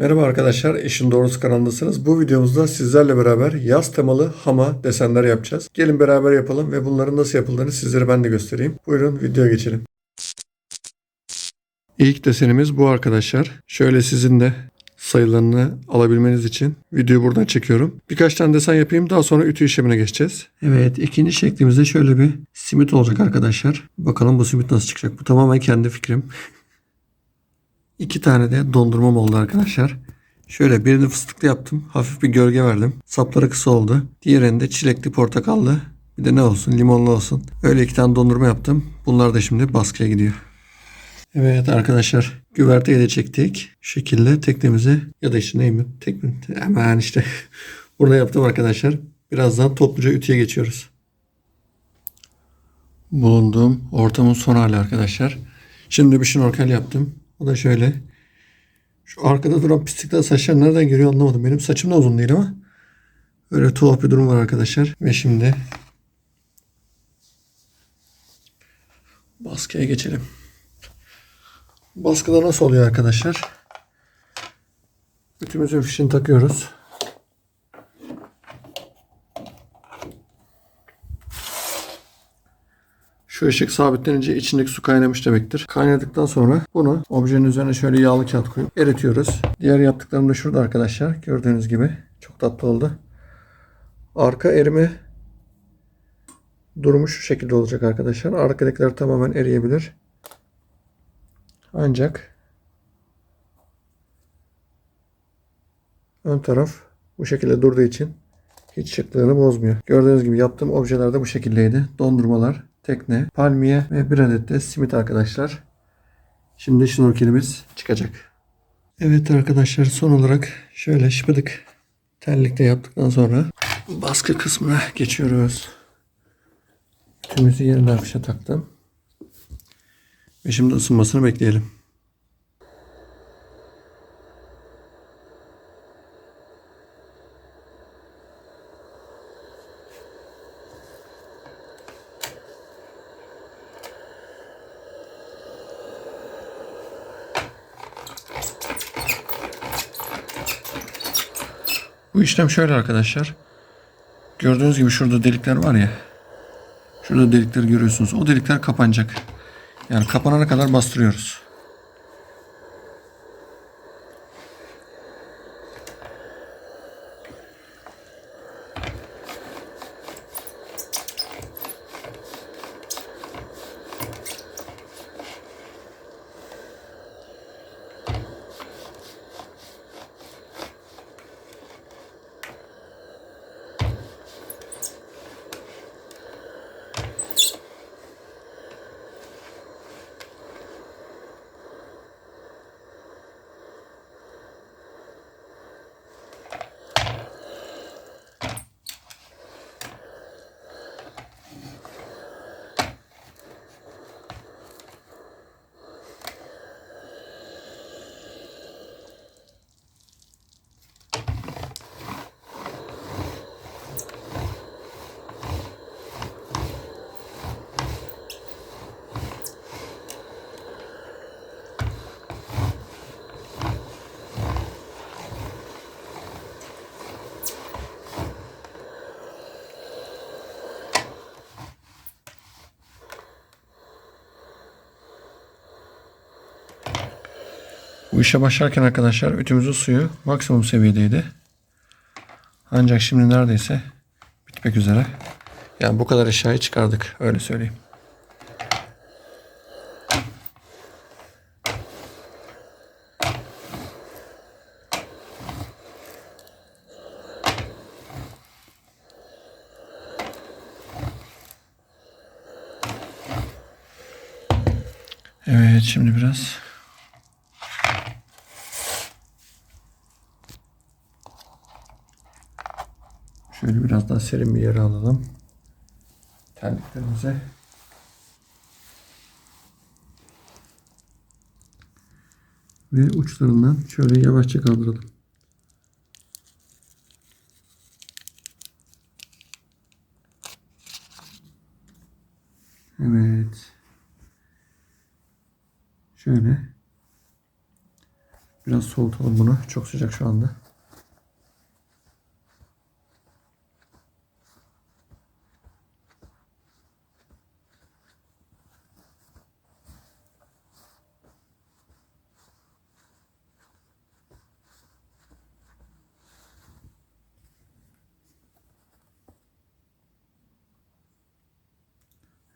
Merhaba arkadaşlar, İşin Doğrusu kanalındasınız. Bu videomuzda sizlerle beraber yaz temalı hama desenler yapacağız. Gelin beraber yapalım ve bunların nasıl yapıldığını sizlere ben de göstereyim. Buyurun videoya geçelim. İlk desenimiz bu arkadaşlar. Şöyle sizin de sayılarını alabilmeniz için videoyu buradan çekiyorum. Birkaç tane desen yapayım daha sonra ütü işlemine geçeceğiz. Evet ikinci şeklimizde şöyle bir simit olacak arkadaşlar. Bakalım bu simit nasıl çıkacak. Bu tamamen kendi fikrim. İki tane de dondurmam oldu arkadaşlar. Şöyle birini fıstıklı yaptım. Hafif bir gölge verdim. Sapları kısa oldu. Diğerinde çilekli portakallı. Bir de ne olsun limonlu olsun. Öyle iki tane dondurma yaptım. Bunlar da şimdi baskıya gidiyor. Evet arkadaşlar güverteyi de çektik. Şu şekilde teknemizi ya da işte neyim tek mi? Hemen işte burada yaptım arkadaşlar. Birazdan topluca ütüye geçiyoruz. Bulunduğum ortamın son hali arkadaşlar. Şimdi bir şnorkel yaptım. O da şöyle. Şu arkada duran pislikler saçlar nereden geliyor anlamadım. Benim saçım da uzun değil ama. Öyle tuhaf bir durum var arkadaşlar. Ve şimdi baskıya geçelim. Baskıda nasıl oluyor arkadaşlar? Ütümüzün fişini takıyoruz. Şu ışık sabitlenince içindeki su kaynamış demektir. Kaynadıktan sonra bunu objenin üzerine şöyle yağlı kağıt koyup eritiyoruz. Diğer yaptıklarım da şurada arkadaşlar. Gördüğünüz gibi. Çok tatlı oldu. Arka erime durumu şu şekilde olacak arkadaşlar. Arkadakiler tamamen eriyebilir. Ancak ön taraf bu şekilde durduğu için hiç şıklığını bozmuyor. Gördüğünüz gibi yaptığım objeler de bu şekildeydi. Dondurmalar, tekne, palmiye ve bir adet de simit arkadaşlar. Şimdi şnorkelimiz çıkacak. Evet arkadaşlar son olarak şöyle şıpıdık terlikte yaptıktan sonra baskı kısmına geçiyoruz. Tümümüzü yeniden fişe taktım. Ve şimdi ısınmasını bekleyelim. Bu işlem şöyle arkadaşlar. Gördüğünüz gibi şurada delikler var ya. Şurada delikleri görüyorsunuz. O delikler kapanacak. Yani kapanana kadar bastırıyoruz. Bu işe başlarken arkadaşlar ütümüzün suyu maksimum seviyedeydi. Ancak şimdi neredeyse bitmek üzere. Yani bu kadar eşyayı çıkardık öyle söyleyeyim. Evet şimdi biraz Şöyle biraz daha serin bir yere alalım. Terliklerimize. Ve uçlarından şöyle yavaşça kaldıralım. Evet. Şöyle. Biraz soğutalım bunu. Çok sıcak şu anda.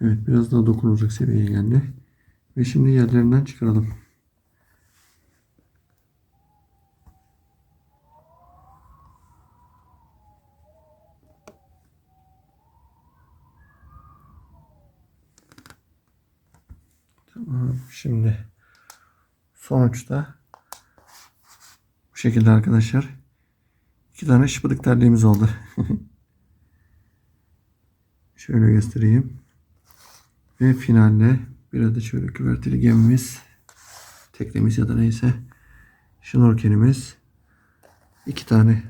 Evet biraz daha dokunulacak seviyeye geldi. Ve şimdi yerlerinden çıkaralım. Tamam şimdi sonuçta bu şekilde arkadaşlar iki tane şıpıdık terliğimiz oldu. Şöyle göstereyim. Ve finalde bir adet şöyle küverteli gemimiz, teknemiz ya da neyse, şnorkelimiz, iki tane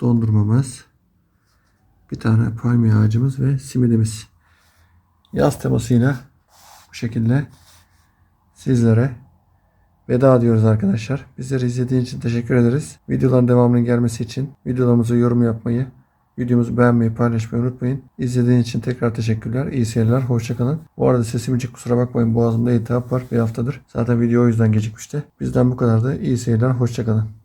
dondurmamız, bir tane palmiye ağacımız ve simidimiz. Yaz temasıyla bu şekilde sizlere veda diyoruz arkadaşlar. Bizleri izlediğiniz için teşekkür ederiz. Videoların devamının gelmesi için videolarımıza yorum yapmayı, Videomuzu beğenmeyi, paylaşmayı unutmayın. İzlediğiniz için tekrar teşekkürler. İyi seyirler. Hoşçakalın. Bu arada sesim için kusura bakmayın. Boğazımda iltihap var bir haftadır. Zaten video o yüzden gecikmişti. Bizden bu kadar da iyi seyirler. Hoşçakalın.